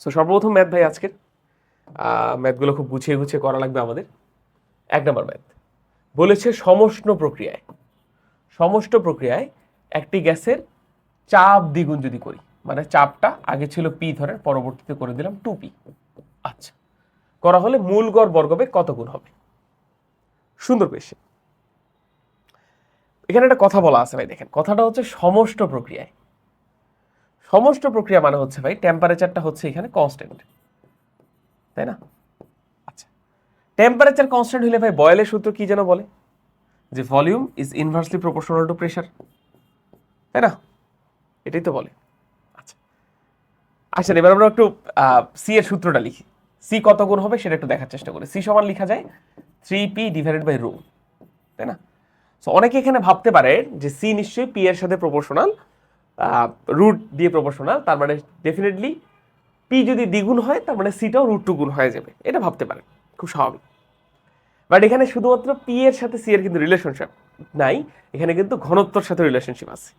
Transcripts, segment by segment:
So সর্বপ্রথম math ভাই আজকের। ম্যাথগুলো খুব গুছিয়ে গুছিয়ে করা লাগবে আমাদের। এক নম্বর ম্যাথ বলেছে সমষ্ণ প্রক্রিয়ায়। সমষ্ট প্রক্রিয়ায় একটি গ্যাসের চাপ দ্বিগুণ যদি করি মানে চাপটা আগে ছিল পি ধরে পরবর্তীতে করে দিলাম টু পি আচ্ছা। করা হলে মূল গড় বর্গবে কত গুণ হবে? সুন্দর কোয়েশ্চেন এখানে একটা কথা বলা আছে ভাই, দেখেন। কথাটা হচ্ছে সমষ্ট প্রক্রিয়ায়। সমষ্ণ প্রক্রিয়া মানে হচ্ছে ভাই টেম্পারেচারটা হচ্ছে এখানে কনস্ট্যান্ট তাই না? আচ্ছা। টেম্পারেচার কনস্ট্যান্ট হলে ভাই বয়েলের সূত্র কি যেন বলে? যে volume is inversely proportional to pressure তাই না? এটাই তো বলে। আচ্ছা। আচ্ছা এবার আমরা একটু সি এর সূত্রটা লিখি। সি কত গুণ হবে সেটা একটু দেখার চেষ্টা করি। সি সমান লেখা যায় three P divided by rho তাই না? সো অনেকে এখানে ভাবতে পারে যে সি নিশ্চয়ই পি এর সাথে প্রপোর্শনাল রুট দিয়ে প্রপোর্শনাল তার মানে ডেফিনেটলি পি যদি দ্বিগুণ হয়, তার মানে সিটাও রুট টু গুণ হয়ে যাবে। এটা ভাবতে পারেন, খুব স্বাভাবিক। বাট এখানে শুধুমাত্র পি এর সাথে সি এর কিন্তু রিলেশনশিপ নাই, এখানে কিন্তু ঘনত্বর সাথে রিলেশনশিপ আছে।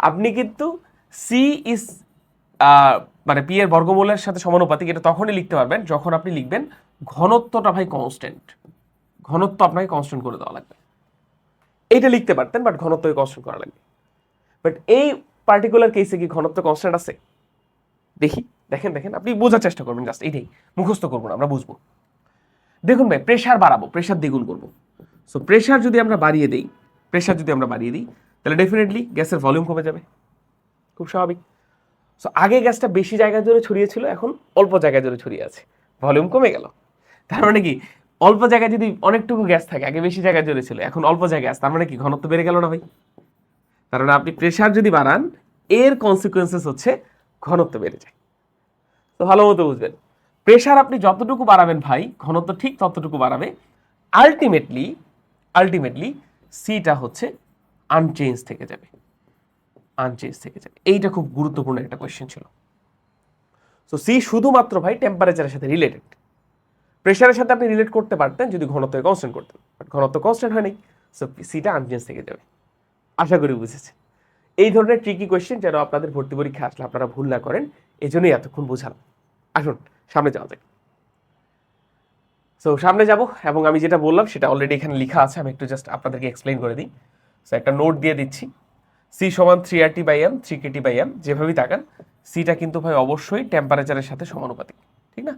আপনি কিন্তু সি ইজ মানে পি এর বর্গমূলের সাথে সমানুপাতিক, এটা তখনই লিখতে পারবেন যখন আপনি লিখবেন ঘনত্বটা ভাই কনস্ট্যান্ট ঘনত্ব আপনাকে কনস্ট্যান্ট করে দেওয়া লাগবে। এইটা লিখতে পারতেন বাট ঘনত্বকে কনস্ট্যান্ট করা লাগবে। বাট এই পার্টিকুলার কেসে কি ঘনত্ব কনস্ট্যান্ট আছে? দেখি, দেখেন দেখেন, আপনি বোঝার চেষ্টা করবেন জাস্ট এইটাই। মুখস্থ করব না, আমরা বুঝব। দেখুন ভাই প্রেশার বাড়াবো প্রেশার দ্বিগুণ করব। সো প্রেশার যদি আমরা বাড়িয়ে দিই প্রেশার যদি আমরা বাড়িয়ে দিই, তাহলে ডেফিনেটলি গ্যাসের ভলিউম কমে যাবে। খুব স্বাভাবিক। সো আগে গ্যাসটা বেশি জায়গা জুড়ে ছড়িয়েছিল এখন অল্প জায়গা জুড়ে ছড়িয়ে আছে। ভলিউম কমে গেল। তার মানে কি? অল্প জায়গায় যদি অনেকটুকু গ্যাস থাকে, আগে বেশি জায়গা জুড়ে ছিল, এখন অল্প জায়গায় আছে, তার মানে কি? ঘনত্ব বেড়ে গেল না ভাই? মানে আপনি প্রেশার যদি বাড়ান, এর কনসিকুয়েন্সেস হচ্ছে ঘনত্ব বেড়ে যায়। তো ভালো মতো বুঝবেন। প্রেশার আপনি যতটুকু বাড়াবেন ভাই, ঘনত্ব ঠিক ততটুকু বাড়াবে। আলটিমেটলি আলটিমেটলি সিটা হচ্ছে আনচেঞ্জ থেকে যাবে। আনচেঞ্জ থেকে যাবে। এইটা খুব গুরুত্বপূর্ণ একটা কোয়েশ্চেন ছিল। সো সি শুধুমাত্র ভাই টেম্পারেচারের সাথে রিলেটেড প্রেশারের সাথে আপনি রিলেট করতে পারতেন যদি ঘনত্ব কনস্ট্যান্ট করতেন। বাট ঘনত্ব কনস্ট্যান্ট হয়নি সো সিটা আনচেঞ্জ থেকে যাবে। আশা করি বুঝেছেন। এই ধরনের ট্রিকি কোয়েশ্চেন যেন আপনাদের ভর্তি পরীক্ষা আসলে আপনারা ভুল না করেন এই জন্যই এতক্ষণ বোঝালাম। আসুন, সামনে যাওয়া যাক। সো সামনে যাব এবং আমি যেটা বললাম, সেটা অলরেডি এখানে লেখা আছে, আমি একটু জাস্ট আপনাদেরকে এক্সপ্লেন করে দিই। সো একটা নোট দিয়ে দিচ্ছি। সি সমান three R T by M three KT by M যেভাবেই তাকান সিটা কিন্তু ভাই অবশ্যই টেম্পারেচারের সাথে সমানুপাতিক, ঠিক না?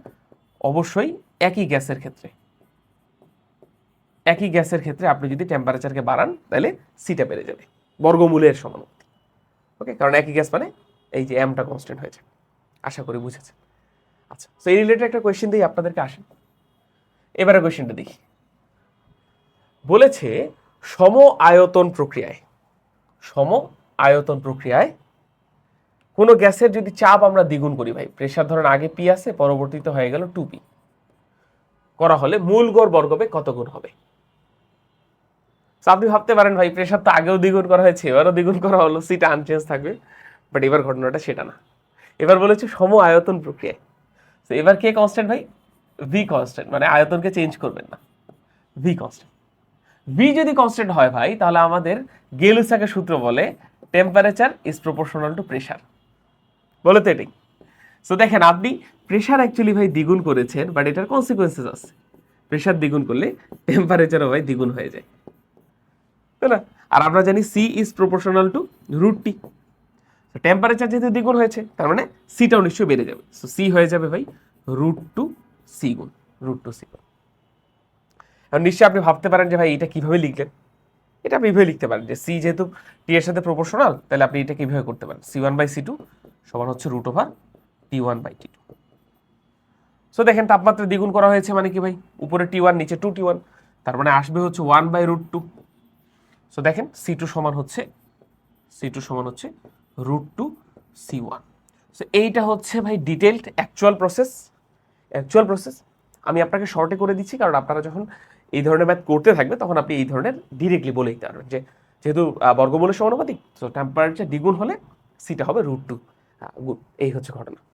অবশ্যই একই গ্যাসের ক্ষেত্রে। একই গ্যাসের ক্ষেত্রে আপনি যদি টেম্পারেচারকে বাড়ান, তাহলে সিটা বেড়ে যাবে। বর্গমূলের সমানুপাতিক। ওকে কারণ একই গ্যাস মানে এই যে এমটা কনস্ট্যান্ট হয়েছে। আশা করি বুঝেছেন। আচ্ছা তো এই রিলেটেড একটা কোয়েশ্চেন দিয়ে আপনাদেরকে আসেন। এবারে কোয়েশ্চেনটা দেখি। বলেছে, সম আয়তন প্রক্রিয়ায়, সম আয়তন প্রক্রিয়ায় কোনো গ্যাসের যদি চাপ আমরা দ্বিগুণ করি ভাই প্রেশার ধরেন আগে পি আছে, পরবর্তীতে হয়ে গেল টু পি করা হলে মূল গড় বর্গবে কত গুণ হবে? আপনি ভাবতে পারেন ভাই প্রেশার তো আগেও দ্বিগুণ করা হয়েছে, এবারও দ্বিগুণ করা হলো সিটা আনচেঞ্জ থাকবে বাট এবার ঘটনাটা সেটা না। এবার বলেছে সম আয়তন প্রক্রিয়ায় তো এবার কে কনস্ট্যান্ট ভাই? ভি কনস্ট্যান্ট মানে আয়তনকে চেঞ্জ করবেন না। ভি কনস্ট্যান্ট ভি যদি কনস্ট্যান্ট হয় ভাই, তাহলে আমাদের গেলুসাকে সূত্র বলে temperature is proportional to pressure বলে তো এটাই। সো দেখেন, আপনি প্রেশার অ্যাকচুয়ালি ভাই দ্বিগুণ করেছেন বাট এটার কনসিকুয়েন্সেস আছে। প্রেশার দ্বিগুণ করলে টেম্পারেচারও ভাই দ্বিগুণ হয়ে যায়। তাই না? আর আমরা জানি C is proportional to root T temperature যেহেতু দ্বিগুণ হয়েছে, তার মানে সিটাও নিশ্চয়ই বেড়ে যাবে। সো সি হয়ে যাবে ভাই রুট টু সি গুণ রুট টু সি এখন নিশ্চয়ই আপনি ভাবতে পারেন যে ভাই এটা কীভাবে লিখলেন? এটা আপনি এইভাবে লিখতে পারেন যে সি যেহেতু টি এর সাথে প্রপোর্শনাল তাহলে আপনি এটা কীভাবে করতে পারেন। C one by C two সমান হচ্ছে root over T one by T two so দেখেন তাপমাত্রা দ্বিগুণ করা হয়েছে মানে কি ভাই? উপরে টি ওয়ান নিচে টু টি ওয়ান তার মানে আসবে হচ্ছে one by root two so দেখেন সি টু সমান হচ্ছে সি টু সমান হচ্ছে root two C one so এইটা হচ্ছে ভাই detailed actual process actual process আমি আপনাকে শর্টে করে দিচ্ছি, কারণ আপনারা যখন এই ধরনের ম্যাথ করতে থাকবে, তখন আপনি এই ধরনের ডিরেক্টলি বলে দিতে পারবেন যে যেহেতু বর্গমূলের সমানুপাতিক সো টেম্পারেচার দ্বিগুণ হলে সিটা হবে রুট টু গুণ এই হচ্ছে ঘটনা।